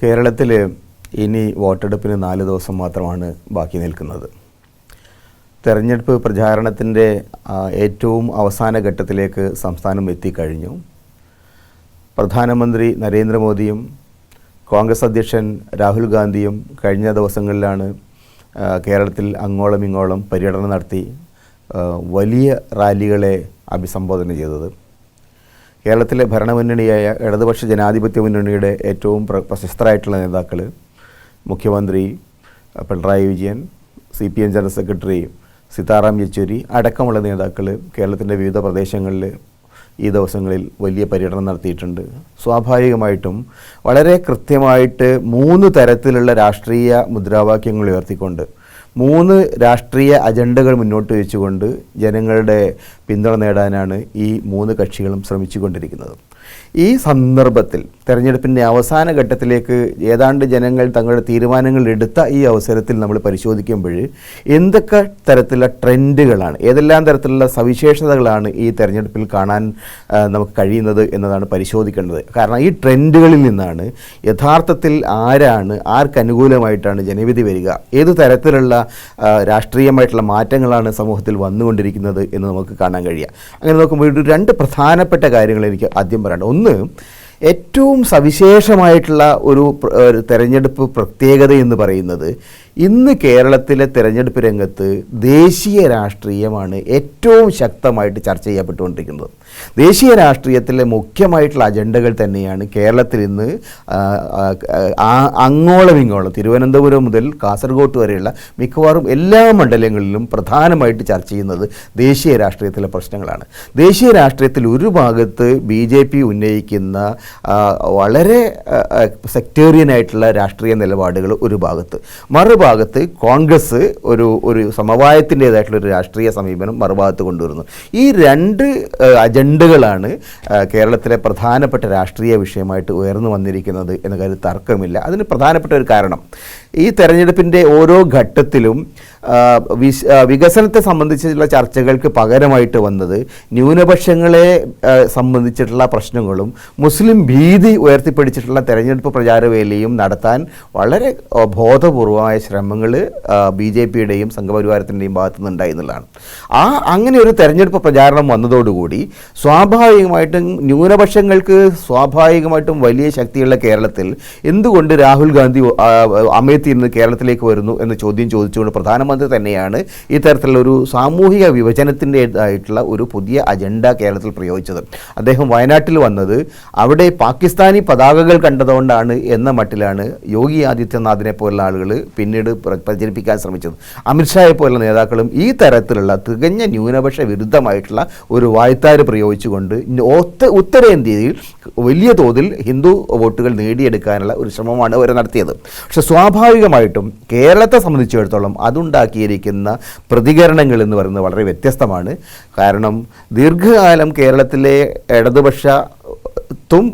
കേരളത്തിൽ ഇനി വോട്ടെടുപ്പിന് നാല് ദിവസം മാത്രമാണ് ബാക്കി നിൽക്കുന്നത്. തെരഞ്ഞെടുപ്പ് പ്രചാരണത്തിന്റെ ഏറ്റവും അവസാന ഘട്ടത്തിലേക്ക് സംസ്ഥാനം എത്തിക്കഴിഞ്ഞു. പ്രധാനമന്ത്രി നരേന്ദ്രമോദിയും കോൺഗ്രസ് അധ്യക്ഷൻ രാഹുൽ ഗാന്ധിയും കഴിഞ്ഞ ദിവസങ്ങളിലാണ് കേരളത്തിൽ അങ്ങോളം ഇങ്ങോളം പര്യടനം നടത്തി വലിയ റാലികളെ അഭിസംബോധന ചെയ്തത്. കേരളത്തിലെ ഭരണമുന്നണിയായ ഇടതുപക്ഷ ജനാധിപത്യ മുന്നണിയുടെ ഏറ്റവും പ്ര- പ്രശസ്തരായിട്ടുള്ള നേതാക്കൾ മുഖ്യമന്ത്രി Pinarayi Vijayan C P M general secretary Sitaram Yechury അടക്കമുള്ള നേതാക്കൾ കേരളത്തിന്റെ വിവിധ പ്രദേശങ്ങളിൽ ഈ ദിവസങ്ങളിൽ വലിയ പര്യടനം നടത്തിയിട്ടുണ്ട്. സ്വാഭാവികമായിട്ടും വളരെ കൃത്യമായിട്ട് മൂന്ന് തരത്തിലുള്ള രാഷ്ട്രീയ മുദ്രാവാക്യങ്ങൾ ഉയർത്തിക്കൊണ്ട് മൂന്ന് രാഷ്ട്രീയ അജണ്ടകൾ മുന്നോട്ട് വെച്ചുകൊണ്ട് ജനങ്ങളുടെ പിന്തുണ നേടാനാണ് ഈ മൂന്ന് കക്ഷികളും ശ്രമിച്ചുകൊണ്ടിരിക്കുന്നത്. ഈ സന്ദർഭത്തിൽ തെരഞ്ഞെടുപ്പിന്റെ അവസാന ഘട്ടത്തിലേക്ക് ഏതാണ്ട് ജനങ്ങൾ തങ്ങളുടെ തീരുമാനങ്ങൾ എടുത്ത ഈ അവസരത്തിൽ നമ്മൾ പരിശോധിക്കുമ്പോൾ എന്തൊക്കെ തരത്തിലുള്ള ട്രെൻഡുകളാണ് ഏതെല്ലാം തരത്തിലുള്ള സവിശേഷതകളാണ് ഈ തെരഞ്ഞെടുപ്പിൽ കാണാൻ നമുക്ക് കഴിയുന്നത് എന്നതാണ് പരിശോധിക്കേണ്ടത്. കാരണം ഈ ട്രെൻഡുകളിൽ നിന്നാണ് യഥാർത്ഥത്തിൽ ആരാണ് ആർക്ക് അനുകൂലമായിട്ടാണ് ജനവിധി വരിക ഏത് തരത്തിലുള്ള രാഷ്ട്രീയമായിട്ടുള്ള മാറ്റങ്ങളാണ് സമൂഹത്തിൽ വന്നുകൊണ്ടിരിക്കുന്നത് എന്ന് നമുക്ക് കാണാൻ കഴിയുക. അങ്ങനെ നോക്കുമ്പോൾ രണ്ട് പ്രധാനപ്പെട്ട കാര്യങ്ങൾ എനിക്ക് ആദ്യം പറയണം ഒന്ന് ഏറ്റവും സവിശേഷമായിട്ടുള്ള ഒരു തെരഞ്ഞെടുപ്പ് പ്രത്യേകത എന്ന് പറയുന്നത് ഇന്ന് കേരളത്തിലെ തിരഞ്ഞെടുപ്പ് രംഗത്ത് ദേശീയ രാഷ്ട്രീയമാണ് ഏറ്റവും ശക്തമായിട്ട് ചർച്ച ചെയ്യപ്പെട്ടുകൊണ്ടിരിക്കുന്നത്. ദേശീയ രാഷ്ട്രീയത്തിലെ മുഖ്യമായിട്ടുള്ള അജണ്ടകൾ തന്നെയാണ് കേരളത്തിൽ ഇന്ന് അങ്ങോളം ഇങ്ങോളം തിരുവനന്തപുരം മുതൽ കാസർഗോഡ് വരെയുള്ള മിക്കവാറും എല്ലാ മണ്ഡലങ്ങളിലും പ്രധാനമായിട്ട് ചർച്ച ചെയ്യുന്നത് ദേശീയ രാഷ്ട്രീയത്തിലെ പ്രശ്നങ്ങളാണ്. ദേശീയ രാഷ്ട്രീയത്തിൽ ഒരു ഭാഗത്ത് ബി ജെ പി ഉന്നയിക്കുന്ന വളരെ സെക്ടേറിയനായിട്ടുള്ള രാഷ്ട്രീയ നിലപാടുകൾ ഒരു ഭാഗത്ത്. മറുഭാഗത്ത് കോൺഗ്രസ് ഒരു ഒരു സമവായത്തിന്റേതായിട്ടുള്ള ഒരു രാഷ്ട്രീയ സമീപനം മറുഭാഗത്ത് കൊണ്ടുവരുന്നു. ഈ രണ്ട് അജണ്ടകളാണ് കേരളത്തിലെ പ്രധാനപ്പെട്ട രാഷ്ട്രീയ വിഷയമായിട്ട് ഉയർന്നു വന്നിരിക്കുന്നത് എന്ന കാര്യത്തിൽ തർക്കമില്ല. അതിന് പ്രധാനപ്പെട്ട ഒരു കാരണം ഈ തെരഞ്ഞെടുപ്പിന്റെ ഓരോ ഘട്ടത്തിലും വികസനത്തെ സംബന്ധിച്ചുള്ള ചർച്ചകൾക്ക് പകരമായിട്ട് വന്നത് ന്യൂനപക്ഷങ്ങളെ സംബന്ധിച്ചിട്ടുള്ള പ്രശ്നങ്ങളും മുസ്ലിം ഭീതി ഉയർത്തിപ്പിടിച്ചിട്ടുള്ള തെരഞ്ഞെടുപ്പ് പ്രചാരവേലയും നടത്താൻ വളരെ ബോധപൂർവമായ ശ്രമങ്ങൾ ബി ജെ പിയുടെയും സംഘപരിവാരത്തിന്റെയും ഭാഗത്തു നിന്നുണ്ടായി എന്നുള്ളതാണ്. ആ അങ്ങനെ ഒരു തെരഞ്ഞെടുപ്പ് പ്രചാരണം വന്നതോടുകൂടി സ്വാഭാവികമായിട്ടും ന്യൂനപക്ഷങ്ങൾക്ക് സ്വാഭാവികമായിട്ടും വലിയ ശക്തിയുള്ള കേരളത്തിൽ എന്തുകൊണ്ട് രാഹുൽ ഗാന്ധി ആ, അമേത്തിൽ നിന്ന് കേരളത്തിലേക്ക് വരുന്നു എന്ന ചോദ്യം ചോദിച്ചുകൊണ്ട് പ്രധാനമന്ത്രി തന്നെയാണ് ഇത്തരത്തിലുള്ള ഒരു സാമൂഹിക വിഭജനത്തിന്റെതായിട്ടുള്ള ഒരു പുതിയ അജണ്ട കേരളത്തിൽ പ്രയോഗിച്ചത്. അദ്ദേഹം വയനാട്ടിൽ വന്നത് അവിടെ പാകിസ്ഥാനി പതാകകൾ കണ്ടതുകൊണ്ടാണ് എന്ന മട്ടിലാണ് യോഗി ആദിത്യനാഥിനെ പോലുള്ള ആളുകൾ പിന്നീട് പ്രചരിപ്പിക്കാൻ ശ്രമിച്ചത്. അമിത്ഷായെ പോലുള്ള നേതാക്കളും ഈ തരത്തിലുള്ള തികഞ്ഞ ന്യൂനപക്ഷ വിരുദ്ധമായിട്ടുള്ള ഒരു വായ്ത്താര് പ്രയോഗിച്ചുകൊണ്ട് ഉത്തരേന്ത്യയിൽ വലിയ തോതിൽ ഹിന്ദു വോട്ടുകൾ നേടിയെടുക്കാനുള്ള ഒരു ശ്രമമാണ് അവർ നടത്തിയത്. പക്ഷെ സ്വാഭാവികമായിട്ടും കേരളത്തെ സംബന്ധിച്ചിടത്തോളം അതുണ്ടാക്കിയിരിക്കുന്ന പ്രതികരണങ്ങൾ എന്ന് പറയുന്നത് വളരെ വ്യത്യസ്തമാണ്. കാരണം ദീർഘകാലം കേരളത്തിലെ ഇടതുപക്ഷ ത്തും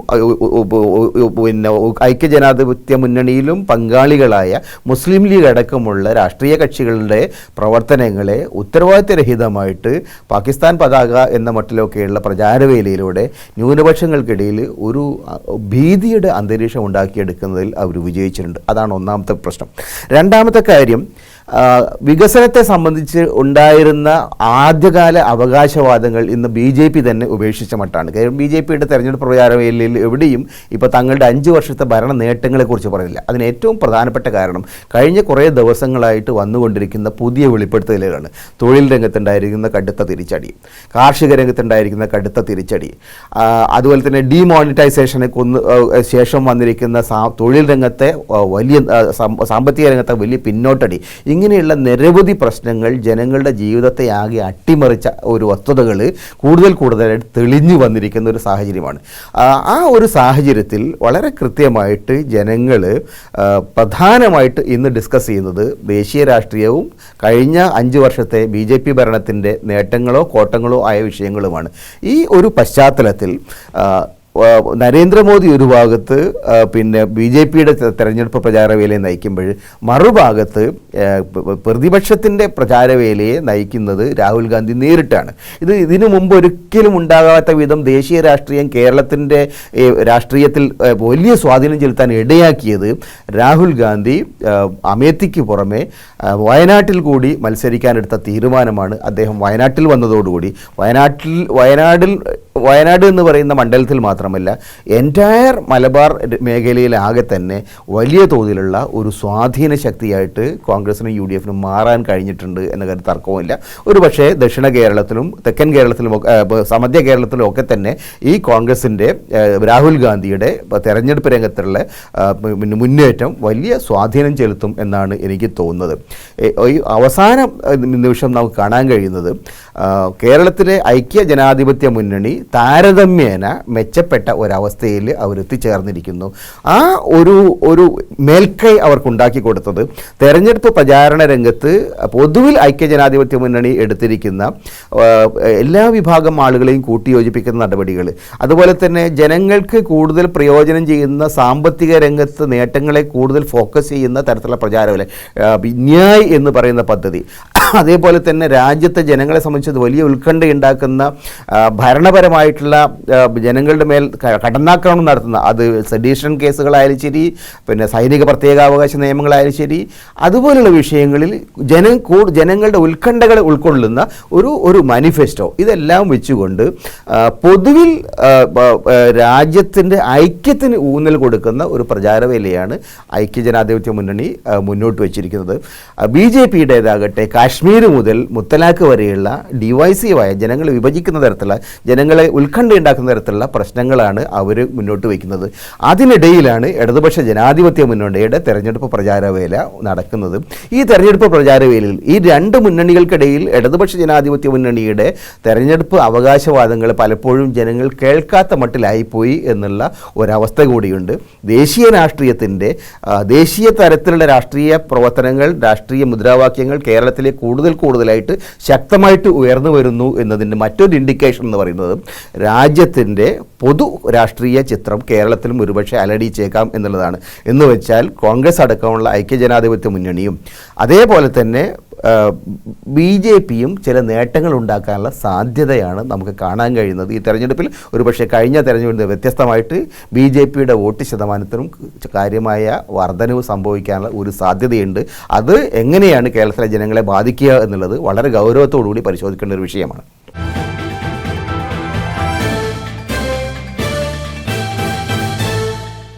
പിന്നെ ഐക്യജനാധിപത്യ മുന്നണിയിലും പങ്കാളികളായ മുസ്ലിം ലീഗ് അടക്കമുള്ള രാഷ്ട്രീയ കക്ഷികളുടെ പ്രവർത്തനങ്ങളെ ഉത്തരവാദിത്തരഹിതമായിട്ട് പാകിസ്ഥാൻ പതാക എന്ന മട്ടിലൊക്കെയുള്ള പ്രചാരവേലയിലൂടെ ന്യൂനപക്ഷങ്ങൾക്കിടയിൽ ഒരു ഭീതിയുടെ അന്തരീക്ഷം ഉണ്ടാക്കിയെടുക്കുന്നതിൽ അവർ വിജയിച്ചിട്ടുണ്ട്. അതാണ് ഒന്നാമത്തെ പ്രശ്നം. രണ്ടാമത്തെ കാര്യം വികസനത്തെ സംബന്ധിച്ച് ഉണ്ടായിരുന്ന ആദ്യകാല അവകാശവാദങ്ങൾ ഇന്ന് ബി ജെ പി തന്നെ ഉപേക്ഷിച്ച മട്ടാണ്. കാര്യം ബി ജെ പിയുടെ തെരഞ്ഞെടുപ്പ് പ്രചാരവേലയിൽ എവിടെയും ഇപ്പോൾ തങ്ങളുടെ അഞ്ച് വർഷത്തെ ഭരണ നേട്ടങ്ങളെക്കുറിച്ച് പറയുന്നില്ല. അതിന് ഏറ്റവും പ്രധാനപ്പെട്ട കാരണം കഴിഞ്ഞ കുറേ ദിവസങ്ങളായിട്ട് വന്നുകൊണ്ടിരിക്കുന്ന പുതിയ വെളിപ്പെടുത്തലുകളാണ്. തൊഴിൽ രംഗത്തുണ്ടായിരിക്കുന്ന കടുത്ത തിരിച്ചടി കാർഷിക രംഗത്തുണ്ടായിരിക്കുന്ന കടുത്ത തിരിച്ചടി അതുപോലെ തന്നെ ഡിമോണിറ്റൈസേഷനെ കൊന്ന് ശേഷം വന്നിരിക്കുന്ന തൊഴിൽ രംഗത്തെ വലിയ സാമ്പത്തിക രംഗത്തെ വലിയ പിന്നോട്ടടി. ഇങ്ങനെയുള്ള നിരവധി പ്രശ്നങ്ങൾ ജനങ്ങളുടെ ജീവിതത്തെ ആകെ അട്ടിമറിച്ച ഒരു വസ്തുതകൾ കൂടുതൽ കൂടുതലായിട്ട് തെളിഞ്ഞു വന്നിരിക്കുന്ന ഒരു സാഹചര്യമാണ്. ആ, ഒരു സാഹചര്യത്തിൽ വളരെ കൃത്യമായിട്ട് ജനങ്ങൾ പ്രധാനമായിട്ട് ഇന്ന് ഡിസ്കസ് ചെയ്യുന്നത് ദേശീയ രാഷ്ട്രീയവും കഴിഞ്ഞ അഞ്ച് വർഷത്തെ ബി ജെ പി ഭരണത്തിന്റെ നേട്ടങ്ങളോ കോട്ടങ്ങളോ ആയ വിഷയങ്ങളുമാണ്. ഈ ഒരു പശ്ചാത്തലത്തിൽ നരേന്ദ്രമോദി ഒരു ഭാഗത്ത് പിന്നെ ബി ജെ പിയുടെ തെരഞ്ഞെടുപ്പ് പ്രചാരവേലയെ നയിക്കുമ്പോൾ മറുഭാഗത്ത് പ്രതിപക്ഷത്തിന്റെ പ്രചാരവേലയെ നയിക്കുന്നത് രാഹുൽ ഗാന്ധി നേരിട്ടാണ്. ഇത് ഇതിനു മുമ്പ് ഒരിക്കലും ഉണ്ടാകാത്ത വിധം ദേശീയ രാഷ്ട്രീയം കേരളത്തിന്റെ രാഷ്ട്രീയത്തിൽ വലിയ സ്വാധീനം ചെലുത്താൻ ഇടയാക്കിയത് രാഹുൽ ഗാന്ധി അമേത്തിക്ക് പുറമെ വയനാട്ടിൽ കൂടി മത്സരിക്കാനെടുത്ത തീരുമാനമാണ് അദ്ദേഹം വയനാട്ടിൽ വന്നതോടുകൂടി. വയനാട്ടിൽ വയനാടിൽ വയനാട് എന്ന് പറയുന്ന മണ്ഡലത്തിൽ മാത്രമല്ല എന്റയർ മലബാർ മേഖലയിലാകെ തന്നെ വലിയ തോതിലുള്ള ഒരു സ്വാധീന ശക്തിയായിട്ട് കോൺഗ്രസിനും യു ഡി എഫിനും മാറാൻ കഴിഞ്ഞിട്ടുണ്ട് എന്ന കാര്യം തർക്കവുമില്ല. ഒരു പക്ഷേ ദക്ഷിണ കേരളത്തിലും തെക്കൻ കേരളത്തിലും സമധ്യ കേരളത്തിലും ഒക്കെ തന്നെ ഈ കോൺഗ്രസിന്റെ രാഹുൽ ഗാന്ധിയുടെ തെരഞ്ഞെടുപ്പ് രംഗത്തുള്ള മുന്നേറ്റം വലിയ സ്വാധീനം ചെലുത്തും എന്നാണ് എനിക്ക് തോന്നുന്നത്. ഈ അവസാന നിമിഷം നമുക്ക് കാണാൻ കഴിയുന്നത് കേരളത്തിലെ ഐക്യ ജനാധിപത്യ മുന്നണി താരതമ്യേന മെച്ചപ്പെട്ട ഒരവസ്ഥയിൽ അവർ എത്തിച്ചേർന്നിരിക്കുന്നു. ആ ഒരു ഒരു മേൽക്കൈ അവർക്കുണ്ടാക്കി കൊടുത്തത് തെരഞ്ഞെടുപ്പ് പ്രചാരണ രംഗത്ത് പൊതുവിൽ ഐക്യജനാധിപത്യ മുന്നണി എടുത്തിരിക്കുന്ന എല്ലാ വിഭാഗം ആളുകളെയും കൂട്ടിയോജിപ്പിക്കുന്ന നടപടികൾ. അതുപോലെ തന്നെ ജനങ്ങൾക്ക് കൂടുതൽ പ്രയോജനം ചെയ്യുന്ന സാമ്പത്തിക രംഗത്ത് നേട്ടങ്ങളെ കൂടുതൽ ഫോക്കസ് ചെയ്യുന്ന തരത്തിലുള്ള പ്രചാരമല്ലേ? ന്യായ് എന്ന് പറയുന്ന പദ്ധതി. അതേപോലെ തന്നെ രാജ്യത്തെ ജനങ്ങളെ സംബന്ധിച്ചത് വലിയ ഉത്കണ്ഠ ഉണ്ടാക്കുന്ന ഭരണപരമായിട്ടുള്ള ജനങ്ങളുടെ മേൽ കടന്നാക്രമണം നടത്തുന്ന അത് സെഡീഷൻ കേസുകളായാലും ശരി പിന്നെ സൈനിക പ്രത്യേകാവകാശ നിയമങ്ങളായാലും ശരി അതുപോലുള്ള വിഷയങ്ങളിൽ ജനം ജനങ്ങളുടെ ഉത്കണ്ഠകൾ ഉൾക്കൊള്ളുന്ന ഒരു ഒരു മാനിഫെസ്റ്റോ ഇതെല്ലാം വെച്ചുകൊണ്ട് പൊതുവിൽ രാജ്യത്തിന്റെ ഐക്യത്തിന് ഊന്നൽ കൊടുക്കുന്ന ഒരു പ്രചാരവേലയാണ് ഐക്യജനാധിപത്യ മുന്നണി മുന്നോട്ട് വെച്ചിരിക്കുന്നത്. ബി ജെ പിയുടേതാകട്ടെ കാശ്മീർ മുതൽ മുത്തലാഖ് വരെയുള്ള ഡിവൈസീവായ ജനങ്ങളെ വിഭജിക്കുന്ന തരത്തിലുള്ള ജനങ്ങളെ ഉത്കണ്ഠ ഉണ്ടാക്കുന്ന തരത്തിലുള്ള പ്രശ്നങ്ങളാണ് അവർ മുന്നോട്ട് വയ്ക്കുന്നത്. അതിനിടയിലാണ് ഇടതുപക്ഷ ജനാധിപത്യ മുന്നണിയുടെ തെരഞ്ഞെടുപ്പ് പ്രചാരവേല നടക്കുന്നത്. ഈ തെരഞ്ഞെടുപ്പ് പ്രചാരവേലയിൽ ഈ രണ്ട് മുന്നണികൾക്കിടയിൽ ഇടതുപക്ഷ ജനാധിപത്യ മുന്നണിയുടെ തെരഞ്ഞെടുപ്പ് അവകാശവാദങ്ങൾ പലപ്പോഴും ജനങ്ങൾ കേൾക്കാത്ത മട്ടിലായിപ്പോയി എന്നുള്ള ഒരവസ്ഥ കൂടിയുണ്ട്. ദേശീയ രാഷ്ട്രീയത്തിന്റെ ദേശീയ തരത്തിലുള്ള രാഷ്ട്രീയ പ്രവർത്തനങ്ങൾ രാഷ്ട്രീയ മുദ്രാവാക്യങ്ങൾ കേരളത്തിലെ കൂടുതൽ കൂടുതലായിട്ട് ശക്തമായിട്ട് ഉയർന്നു വരുന്നു എന്നതിന്റെ മറ്റൊരു ഇൻഡിക്കേഷൻ എന്ന് പറയുന്നത് രാജ്യത്തിന്റെ പൊതു രാഷ്ട്രീയ ചിത്രം കേരളത്തിലും ഒരുപക്ഷെ അലടിച്ചേക്കാം എന്നുള്ളതാണ്. എന്ന് വെച്ചാൽ കോൺഗ്രസ് അടക്കമുള്ള ഐക്യജനാധിപത്യ മുന്നണിയും അതേപോലെ തന്നെ ബി ജെ പിയും ചില നേട്ടങ്ങൾ ഉണ്ടാക്കാനുള്ള സാധ്യതയാണ് നമുക്ക് കാണാൻ കഴിയുന്നത്. ഈ തെരഞ്ഞെടുപ്പിൽ ഒരുപക്ഷെ കഴിഞ്ഞ തെരഞ്ഞെടുപ്പിൽ വ്യത്യസ്തമായിട്ട് ബി ജെ പിയുടെ വോട്ട് ശതമാനത്തിനും കാര്യമായ വർധനവ് സംഭവിക്കാനുള്ള ഒരു സാധ്യതയുണ്ട്. അത് എങ്ങനെയാണ് കേരളത്തിലെ ജനങ്ങളെ ബാധിക്കുക എന്നുള്ളത് വളരെ ഗൗരവത്തോടു കൂടി പരിശോധിക്കേണ്ട ഒരു വിഷയമാണ്.